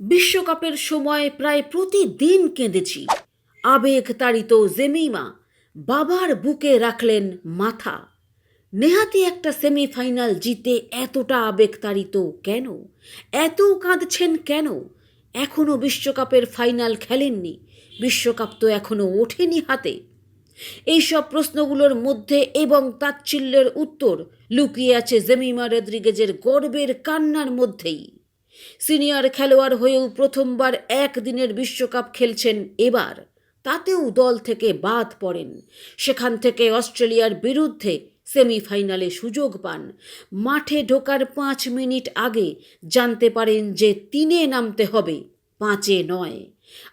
বিশ্বকাপের সময় প্রায় প্রতিদিন কেঁদেছি। আবেগ তাড়িত জেমিমা বাবার বুকে রাখলেন মাথা। নেহাতি একটা সেমিফাইনাল জিতে এতটা আবেগ তাড়িত কেন? এত কাঁদছেন কেন? এখনও বিশ্বকাপের ফাইনাল খেলেননি। বিশ্বকাপ তো এখনও ওঠেনি হাতে। এইসব প্রশ্নগুলোর মধ্যে এবং তাচ্ছিল্যের উত্তর লুকিয়ে আছে জেমিমা রদ্রিগেজের গর্বের কান্নার মধ্যেই। সিনিয়র খেলোয়াড় হয়েও প্রথমবার একদিনের বিশ্বকাপ খেলছেন এবার। তাতেও দল থেকে বাদ পড়েন। সেখান থেকে অস্ট্রেলিয়ার বিরুদ্ধে সেমিফাইনালে সুযোগ পান। মাঠে ঢোকার পাঁচ মিনিট আগে জানতে পারেন যে তিনে নামতে হবে, পাঁচে নয়।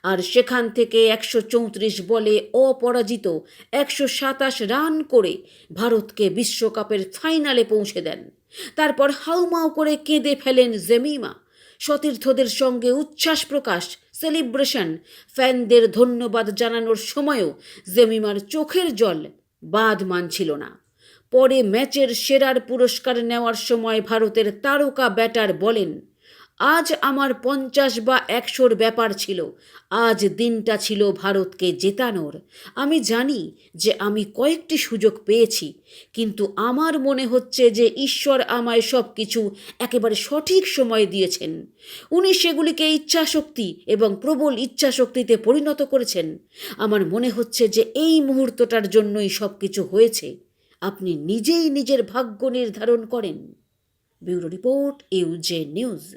আর সেখান থেকে একশো চৌত্রিশ বলে অপরাজিত একশো সাতাশ রান করে ভারতকে বিশ্বকাপের ফাইনালে পৌঁছে দেন। তারপর হাউমাউ করে কেঁদে ফেলেন জেমিমা। সতীর্থদের সঙ্গে উচ্ছ্বাস প্রকাশ সেলিব্রেশন ফ্যানদের ধন্যবাদ জানানোর সময়ও জেমিমার চোখের জল বাঁধ মানছিল না। পরে ম্যাচের সেরার পুরস্কার নেওয়ার সময় ভারতের তারকা ব্যাটার বলেন আজ আমার পঞ্চাশ বা একশোর ব্যাপার ছিল। আজ দিনটা ছিল ভারতকে জেতানোর। আমি জানি যে আমি কয়েকটি সুযোগ পেয়েছি, কিন্তু আমার মনে হচ্ছে যে ঈশ্বর আমায় সব কিছু একেবারে সঠিক সময় দিয়েছেন। উনি সেগুলিকে ইচ্ছাশক্তি এবং প্রবল ইচ্ছাশক্তিতে পরিণত করেছেন। আমার মনে হচ্ছে যে এই মুহূর্তটার জন্যই সব কিছু হয়েছে। আপনি নিজেই নিজের ভাগ্য নির্ধারণ করেন। ব্যুরো রিপোর্ট, ইউজে নিউজ।